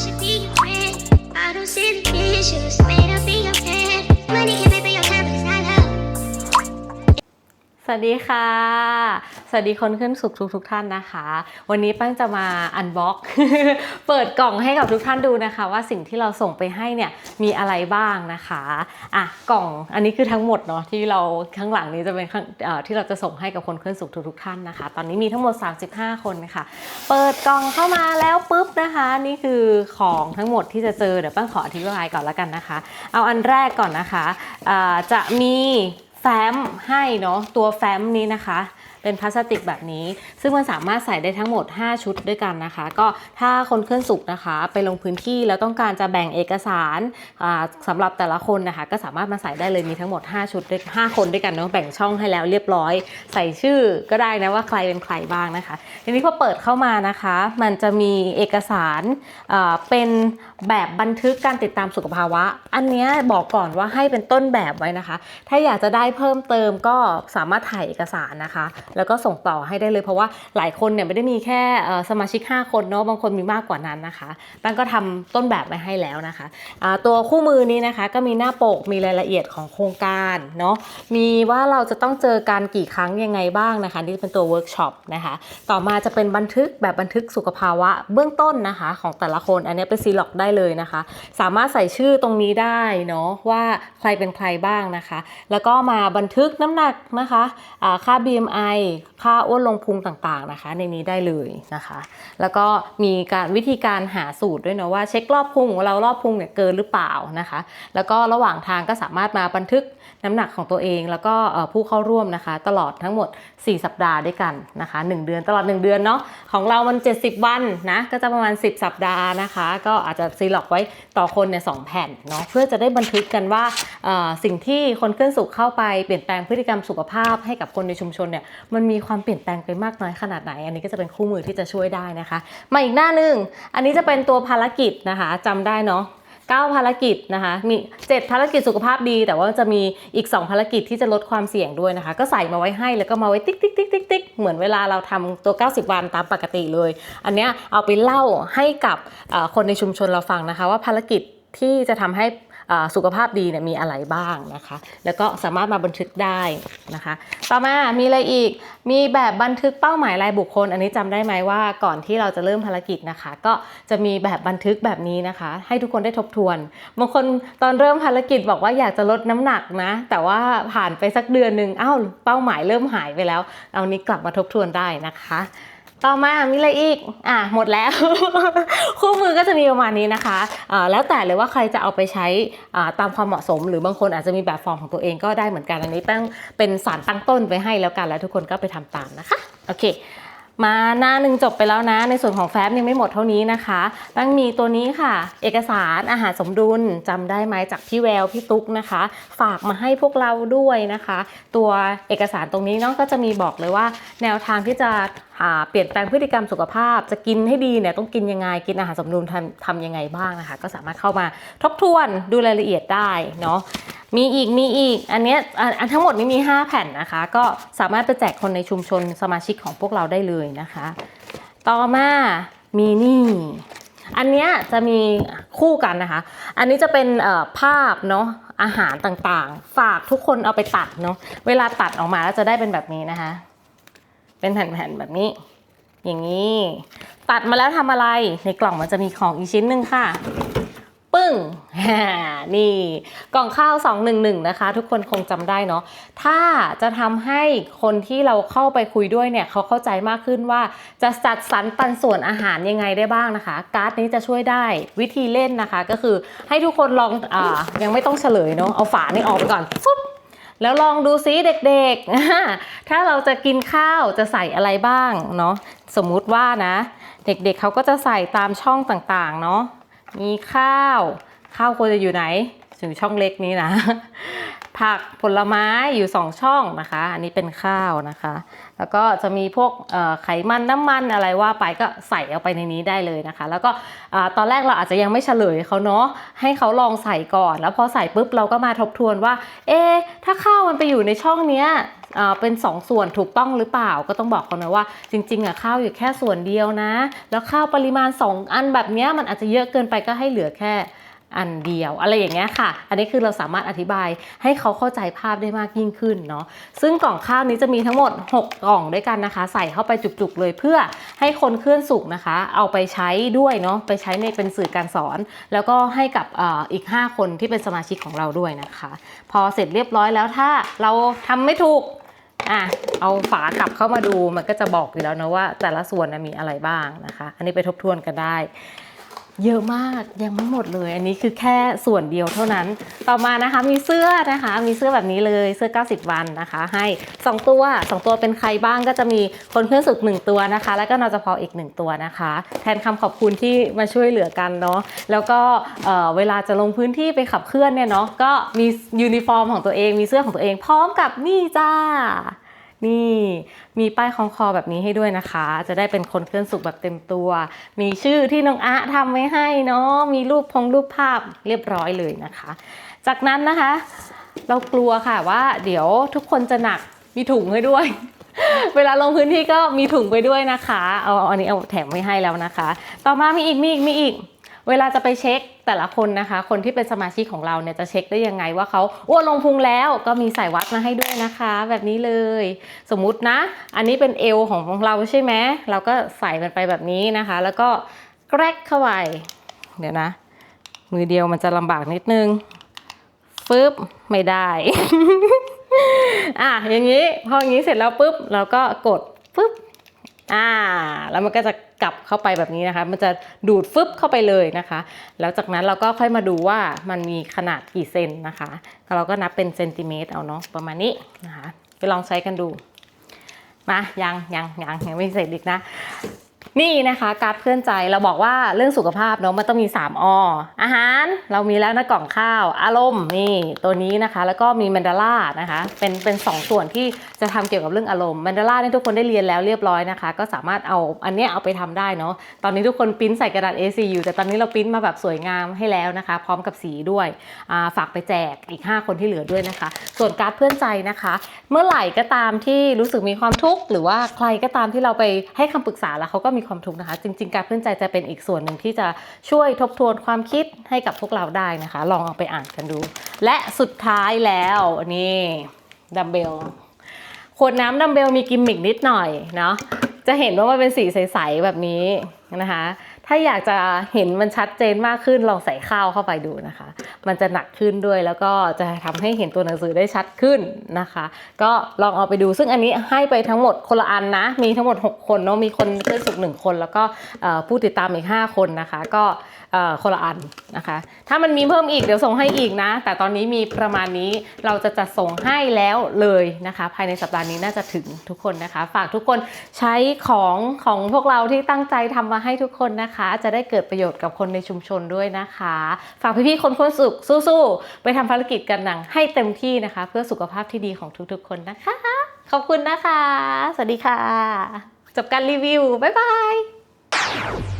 สวัสดีค่ะ สวัสดีคนขึ้นสุขทุกทุกท่านนะคะ วันนี้แป้งจะมาอันบ็อกเปิดกล่องให้กับทุกท่านดูนะคะ ว่าสิ่งที่เราส่งไปให้เนี่ยมีอะไรบ้างนะคะอะกล่องอันนี้คือทั้งหมดเนาะที่เราข้างหลังนี้จะเป็นที่เราจะส่งให้กับคนขึ้นสุขทุกทุกท่านนะคะ ตอนนี้มีทั้งหมด 35 คนนะคะเปิดกล่องเข้ามาแล้วปุ๊บนะคะ นี่คือของทั้งหมดที่จะเจอเดี๋ยวแป้งขออธิบายก่อนแล้วกันนะคะ เอาอันแรกก่อนนะคะอ่าจะมีแฟ้มให้เนาะตัวแฟ้มนี้นะคะ เป็นพลาสติกแบบนี้ ซึ่งมันสามารถใส่ได้ทั้งหมด 5 ชุดด้วยกันนะคะ ก็ถ้าคนเคลื่อนสุกนะคะ ไปลงพื้นที่แล้วต้องการจะแบ่งเอกสารอ่าสำหรับแต่ละคนนะคะ ก็สามารถมาใส่ได้เลยมีทั้งหมด 5 ชุดด้วย5คนด้วยกันเนาะแบ่งช่องให้แล้วเรียบร้อย ใส่ชื่อก็ได้นะว่าใครเป็นใครบ้างนะคะทีนี้พอเปิดเข้ามานะคะ มันจะมีเอกสารเป็นแบบบันทึกการติดตามสุขภาวะ อันนี้บอกก่อนว่าให้เป็นต้นแบบไว้นะคะ ถ้าอยากจะได้เพิ่มเติมก็สามารถถ่ายเอกสารนะคะแล้วก็ส่งต่อให้ได้เลยเพราะว่าหลายคนเนี่ยไม่ได้มีแค่สมาชิก 5 คนเนาะบางคนมีมากกว่านั้นนะคะแป้งก็ทำต้นแบบไว้ให้แล้วนะคะตัวคู่มือนี้นะคะก็มีหน้าปกมีรายละเอียดของโครงการเนาะมีว่าเราจะต้องเจอการกี่ครั้งยังไงบ้างนะคะ นี่เป็นตัวเวิร์กช็อปนะคะต่อมาจะเป็นบันทึกแบบบันทึกสุขภาวะเบื้องต้นนะคะของแต่ละคนอันนี้เป็นซีล็อกได้เลยนะคะ สามารถใส่ชื่อตรงนี้ได้เนาะว่าใครเป็นใครบ้างนะคะ แล้วก็มาบันทึกน้ำหนักนะคะอ่าค่า BMI ค่าอ้วนลงพุงต่างๆนะคะ ในนี้ได้เลยนะคะ แล้วก็มีการวิธีการหาสูตรด้วยนะว่าเช็ครอบพุงของเรารอบพุงเนี่ยเกินหรือเปล่านะคะ แล้วก็ระหว่างทางก็สามารถมาบันทึกน้ำหนักของตัวเอง แล้วก็ผู้เข้าร่วมนะคะ ตลอดทั้งหมด 4 สัปดาห์ด้วยกันนะคะ 1 เดือนตลอด 1 เดือนเนาะของเรามัน 70 วันนะก็จะประมาณ 10 สัปดาห์นะคะ ก็อาจจะซีล็อกไว้ต่อคนเนี่ยสองแผ่นเนาะเพื่อจะได้บันทึกกันว่าสิ่งที่คนเคลื่อนสุขเข้าไปเปลี่ยนแปลงพฤติกรรมสุขภาพให้กับคนในชุมชนเนี่ยมันมีความเปลี่ยนแปลงไปมากน้อยขนาดไหน อันนี้ก็จะเป็นคู่มือที่จะช่วยได้นะคะ มาอีกหน้าหนึ่งอันนี้จะเป็นตัวภารกิจนะคะจำได้เนาะ9ภารกิจนะคะมี7ภารกิจสุขภาพดี แต่ว่าจะมีอีก 2 ภารกิจที่จะลดความเสี่ยงด้วยนะคะ ก็ใส่มาไว้ให้แล้วก็มาไว้ติ๊กติ๊กติ๊กติ๊กติ๊กเหมือนเวลาเราทำตัว 90 วันตามปกติเลย อันเนี้ยเอาไปเล่าให้กับคนในชุมชนเราฟังนะคะ ว่าภารกิจที่จะทำให้ สุขภาพดีเนี่ยมีอะไรบ้างนะคะ แล้วก็สามารถมาบันทึกได้นะคะ ต่อมามีอะไรอีกมีแบบบันทึกเป้าหมายรายบุคคล อันนี้จำได้ไหมว่าก่อนที่เราจะเริ่มภารกิจนะคะ ก็จะมีแบบบันทึกแบบนี้นะคะ ให้ทุกคนได้ทบทวนบางคนตอนเริ่มภารกิจบอกว่าอยากจะลดน้ำหนักนะ แต่ว่าผ่านไปสักเดือนหนึ่งอ้าวเป้าหมายเริ่มหายไปแล้ว เอานี้กลับมาทบทวนได้นะคะ ต่อมามีอะไรอีก อะหมดแล้ว คู่มือก็จะมีประมาณนี้นะคะแล้วแต่เลยว่าใครจะเอาไปใช้ตามความเหมาะสม หรือบางคนอาจจะมีแบบฟอร์มของตัวเองก็ได้เหมือนกัน อันนี้แป้งเป็นสารตั้งต้นไว้ให้แล้วกัน แล้วทุกคนก็ไปทำตามนะคะ โอเค มาหน้าหนึ่งจบไปแล้วนะ ในส่วนของแฟ้มยังไม่หมดเท่านี้นะคะแป้งมีตัวนี้ค่ะ เอกสารอาหารสมดุลจำได้ไหมจากพี่แววพี่ตุ๊กนะคะ ฝากมาให้พวกเราด้วยนะคะ ตัวเอกสารตรงนี้เนาะก็จะมีบอกเลยว่า แนวทางที่จะ เปลี่ยนแปลงพฤติกรรมสุขภาพ จะกินให้ดีเนี่ยต้องกินยังไง กินอาหารสมดุลทำทำยังไงบ้างนะคะ ก็สามารถเข้ามาทบทวนดูรายละเอียดได้เนาะมีอีกมีอีก อันเนี้ยอันทั้งหมดนี้มี 5 แผ่นนะคะ ก็สามารถไปแจกคนในชุมชนสมาชิกของพวกเราได้เลยนะคะ ต่อมามีนี่อันเนี้ยจะมีคู่กันนะคะ อันนี้จะเป็นภาพเนาะอาหารต่างๆ ฝากทุกคนเอาไปตัดเนาะเวลาตัดออกมาแล้วจะได้เป็นแบบนี้นะคะ เป็นแผ่นๆแบบนี้ อย่างนี้ ตัดมาแล้วทำอะไร ในกล่องมันจะมีของอีกชิ้นหนึ่งค่ะ ปึ้ง นี่ กล่องข้าว 211 นะคะ ทุกคนคงจำได้เนาะ ถ้าจะทำให้คนที่เราเข้าไปคุยด้วยเนี่ย เขาเข้าใจมากขึ้นว่า จะจัดสรรปันส่วนอาหารยังไงได้บ้างนะคะ การ์ดนี้จะช่วยได้วิธีเล่นนะคะ ก็คือให้ทุกคนลองอายังไม่ต้องเฉลยเนาะ เอาฝานี่ออกไปก่อนฟุ๊บ แล้วลองดูซิเด็กๆ ถ้าเราจะกินข้าวจะใส่อะไรบ้างเนาะ สมมุติว่านะ เด็กๆเขาก็จะใส่ตามช่องต่างๆ เนาะ มีข้าว ข้าวควรจะอยู่ไหนอยู่ช่องเล็กนี้นะ ผักผลไม้อยู่สองช่องนะคะ อันนี้เป็นข้าวนะคะ แล้วก็จะมีพวกไขมันน้ำมันอะไรว่าไปก็ใส่เอาไปในนี้ได้เลยนะคะ แล้วก็ตอนแรกเราอาจจะยังไม่เฉลยเขาเนาะให้เขาลองใส่ก่อน แล้วพอใส่ปุ๊บเราก็มาทบทวนว่า เอ๊ถ้าข้าวมันไปอยู่ในช่องเนี้ยเป็นสองส่วนถูกต้องหรือเปล่าก็ต้องบอกเขานะว่า จริงๆอะข้าวอยู่แค่ส่วนเดียวนะ แล้วข้าวปริมาณ 2 อันแบบเนี้ยมันอาจจะเยอะเกินไปก็ให้เหลือแค่ อันเดียวอะไรอย่างเงี้ยค่ะ อันนี้คือเราสามารถอธิบายให้เขาเข้าใจภาพได้มากยิ่งขึ้นเนาะ ซึ่งกล่องข้าวนี้จะมีทั้งหมด 6 กล่องด้วยกันนะคะ ใส่เข้าไปจุกๆเลยเพื่อให้คนเคลื่อนสุกนะคะ เอาไปใช้ด้วยเนาะ ไปใช้ในเป็นสื่อการสอน แล้วก็ให้กับออีก 5 คนที่เป็นสมาชิกของเราด้วยนะคะ พอเสร็จเรียบร้อยแล้วถ้าเราทำไม่ถูกอะเอาฝากลับเข้ามาดูมันก็จะบอกอยู่แล้วนะว่า แต่ละส่วนมีอะไรบ้างนะคะ อันนี้ไปทบทวนกันได้ เยอะมากยังไม่หมดเลย อันนี้คือแค่ส่วนเดียวเท่านั้น ต่อมานะคะมีเสื้อนะคะ มีเสื้อแบบนี้เลยเสื้อ 90 วันนะคะ ให้ 2 ตัว 2 ตัวเป็นใครบ้างก็จะมีคนเคลื่อนสุก1ตัวนะคะ แล้วก็นอจพออีก 1 ตัวนะคะ แทนคำขอบคุณที่มาช่วยเหลือกันเนาะแล้วก็เวลาจะลงพื้นที่ไปขับเคลื่อนเนี่ยเนาะก็มียูนิฟอร์มของตัวเองมีเสื้อของตัวเองพร้อมกับนี่จ้า นี่มีป้ายคล้องคอแบบนี้ให้ด้วยนะคะ จะได้เป็นคนเคลื่อนสุขแบบเต็มตัว มีชื่อที่น้องอะทำไว้ให้เนาะมีรูปพงรูปภาพเรียบร้อยเลยนะคะ จากนั้นนะคะ เรากลัวค่ะว่า เดี๋ยวทุกคนจะหนักมีถุงให้ด้วยเวลาลงพื้นที่ก็มีถุงไปด้วยนะคะ เอาเอาอันนี้เอาแถมไว้ให้แล้วนะคะ ต่อมามีอีกมีอีกมีอีก เวลาจะไปเช็คแต่ละคนนะคะ คนที่เป็นสมาชิกของเราเนี่ยจะเช็คได้ยังไงว่าเขาอ้วนลงพุงแล้วก็มีสายวัดมาให้ด้วยนะคะ แบบนี้เลย สมมุตินะ อันนี้เป็นเอวของเราใช่ไหมเราก็ใส่มันไปแบบนี้นะคะ แล้วก็แกรกเข้าไปเดี๋ยวนะ มือเดียวมันจะลำบากนิดนึงฟึบไม่ได้อะอย่างนี้พออย่างนี้เสร็จแล้วปุ๊บเราก็กด อ่าแล้วมันก็จะกลับเข้าไปแบบนี้นะคะ มันจะดูดฟึบเข้าไปเลยนะคะ แล้วจากนั้นเราก็ค่อยมาดูว่ามันมีขนาดกี่เซนนะคะ เราก็นับเป็นเซนติเมตรเอาเนาะประมาณนี้นะคะ ไปลองใช้กันดูมายังยังยังยังไม่เสร็จอีกนะ นี่นะคะการดเพื่อนใจเราบอกว่าเรื่องสุขภาพเนาะมันต้องมี 3ออาหารเรามีแล้วนะกล่องข้าว อารมณ์นี่ตัวนี้นะคะ แล้วก็มีแมนดาร่านะคะเป็นเป็นสองส่วนที่จะทำเกี่ยวกับเรื่องอารมณ์แมนดาร่าเนี่ยทุกคนได้เรียนแล้วเรียบร้อยนะคะ ก็สามารถเอาอันเนี้ยเอาไปทำได้เนาะตอนนี้ทุกคนปิ้นใส่กระดาษ A4 อยู่แต่ตอนนี้เราปิ้นมาแบบสวยงามให้แล้วนะคะ พร้อมกับสีด้วยาฝากไปแจกอีก 5 คนที่เหลือด้วยนะคะ ส่วนการดเพื่อนใจนะคะ เมื่อไหร่ก็ตามที่รู้สึกมีความทุกข์หรือว่าใครก็ตามที่เราไปให้คำปรึกษาแล้วเขาก็็มีความทุกข์นะคะ จริง ๆ การเพื่อนใจจะเป็นอีกส่วนหนึ่งที่จะช่วยทบทวนความคิดให้กับพวกเราได้นะคะ ลองเอาไปอ่านกันดู และสุดท้ายแล้วนี่ดัมเบลขวดน้ำดัมเบลมีกิมมิกนิดหน่อยเนาะจะเห็นว่ามันเป็นสีใส ๆ แบบนี้นะคะ ถ้าอยากจะเห็นมันชัดเจนมากขึ้นลองใส่ข้าวเข้าไปดูนะคะ มันจะหนักขึ้นด้วยแล้วก็จะทำให้เห็นตัวหนังสือได้ชัดขึ้นนะคะ ก็ลองเอาไปดูซึ่งอันนี้ให้ไปทั้งหมดคนละอันนะ มีทั้งหมด 6 คนเนาะมีคนเพื่อนสุขหนึ่งคน แล้วก็ผู้ติดตามอีก 5 คนนะคะ ก็คนละอันนะคะ ถ้ามันมีเพิ่มอีกเดี๋ยวส่งให้อีกนะ แต่ตอนนี้มีประมาณนี้เราจะจัดส่งให้แล้วเลยนะคะ ภายในสัปดาห์นี้น่าจะถึงทุกคนนะคะ ฝากทุกคนใช้ของของพวกเราที่ตั้งใจทำมาให้ทุกคนนะคะจะได้เกิดประโยชน์กับคนในชุมชนด้วยนะคะ ฝากพี่ๆคนคนสุขสู้ๆไปทำภารกิจกันหนังให้เต็มที่นะคะ เพื่อสุขภาพที่ดีของทุกๆคนนะคะ ขอบคุณนะคะ สวัสดีค่ะ จบการรีวิว บ๊ายบาย